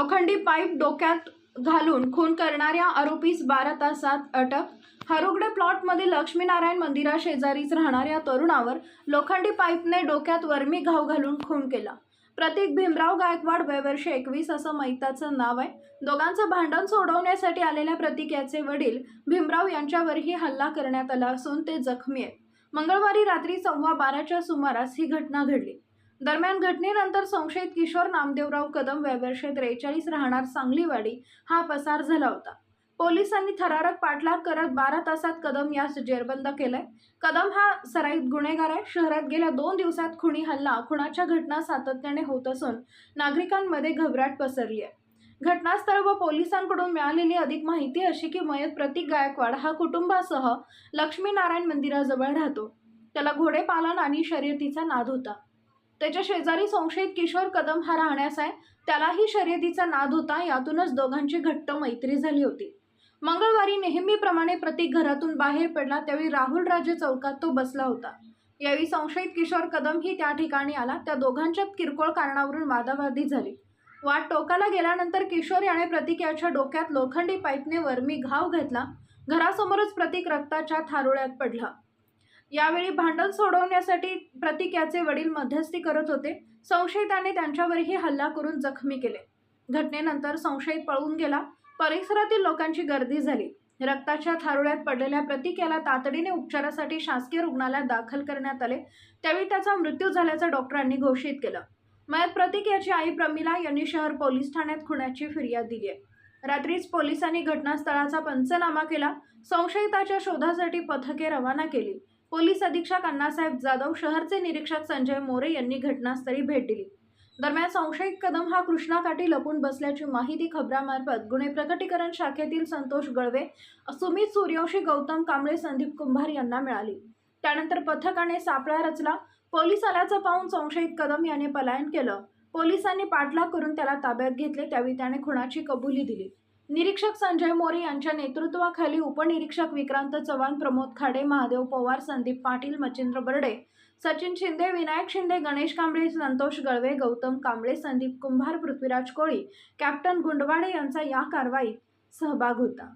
लोखंडी पाईप डोक्यात घालून खून करणाऱ्या आरोपीस बारा तासात अटक. हरुगडे प्लॉटमध्ये लक्ष्मीनारायण मंदिराशेजारीच राहणाऱ्या तरुणावर लोखंडी पाईपने डोक्यात वर्मी घाव घालून खून केला. प्रतीक भीमराव गायकवाड वयवर्षे एकवीस असं मैताचं नाव आहे. दोघांचं भांडण सोडवण्यासाठी आलेल्या प्रतीक याचे वडील भीमराव यांच्यावरही हल्ला करण्यात आला असून ते जखमी आहेत. मंगळवारी रात्री सव्वा बाराच्या सुमारास ही घटना घडली. दरम्यान घटनेनंतर संशयित किशोर नामदेवराव कदम वैवर्षे त्रेचाळीस राहणार सांगलीवाडी हा पसार झाला होता. पोलिसांनी थरारक पाठलाग करत बारा तासात कदम यास जेरबंद केलंय. कदम हा सराईत गुन्हेगार आहे. शहरात गेल्या दोन दिवसात खुणी हल्ला खुणाच्या घटना सातत्याने होत असून नागरिकांमध्ये घबराट पसरली आहे. घटनास्थळ व पोलिसांकडून मिळालेली अधिक माहिती अशी की मयत प्रतीक गायकवाड हा कुटुंबासह लक्ष्मीनारायण मंदिराजवळ राहतो. त्याला घोडेपालन आणि शर्यतीचा नाद होता. त्याच्या शेजारी संशयित किशोर कदम हा राहण्यास आहे. त्यालाही शर्यतीचा नाद होता. यातूनच दोघांची घट्ट मैत्री झाली होती. मंगळवारी नेहमीप्रमाणे प्रतीक घरातून बाहेर पडला. त्यावेळी राहुल राजे चौकात तो बसला होता. यावेळी संशयित किशोर कदम ही त्या ठिकाणी आला. त्या दोघांच्यात किरकोळ कारणावरून वादावादी झाली. वाद टोकाला गेल्यानंतर किशोर याने प्रतीक याच्या डोक्यात लोखंडी पाईपने वरमी घाव घेतला. घरासमोरच प्रतीक रक्ताच्या थारोळ्यात पडला. यावेळी भांडण सोडवण्यासाठी प्रतीक याचे वडील मध्यस्थी करत होते. संशयिताने त्यांच्यावरही हल्ला करून जखमी केले. घटनेनंतर संशयित पळून गेला. परिसरातील लोकांची गर्दी झाली. रक्ताच्या थारोळ्यात पडलेल्या प्रतीक याला तातडीने उपचारासाठी शासकीय रुग्णालयात दाखल करण्यात आले. त्यावेळी त्याचा मृत्यू झाल्याचं डॉक्टरांनी घोषित केलं. मयत प्रतीक याची आई प्रमिला यांनी शहर पोलीस ठाण्यात खुण्याची फिर्याद दिली आहे. रात्रीच पोलिसांनी घटनास्थळाचा पंचनामा केला. संशयिताच्या शोधासाठी पथके रवाना केली. पोलीस अधीक्षक अण्णासाहेब जाधव शहरचे निरीक्षक संजय मोरे यांनी घटनास्थळी भेट दिली. दरम्यान संशयित कदम हा कृष्णाकाठी लपून बसल्याची माहिती खबरामार्फत गुन्हे प्रकटीकरण शाखेतील संतोष गळवे सुमित सूर्यवंशी गौतम कांबळे संदीप कुंभार यांना मिळाली. त्यानंतर पथकाने सापळा रचला. पोलीस आल्याचं पाहून संशयित कदम याने पलायन केलं. पोलिसांनी पाठलाग करून त्याला ताब्यात घेतले. त्यावेळी त्याने खुणाची कबुली दिली. निरीक्षक संजय मोरे यांच्या नेतृत्वाखाली उपनिरीक्षक विक्रांत चव्हाण प्रमोद खाडे महादेव पवार संदीप पाटील मच्छिंद्र बर्डे सचिन शिंदे विनायक शिंदे गणेश कांबळे संतोष गळवे गौतम कांबळे संदीप कुंभार पृथ्वीराज कोळी कॅप्टन गुंडवाडे यांचा या कारवाईत सहभाग होता.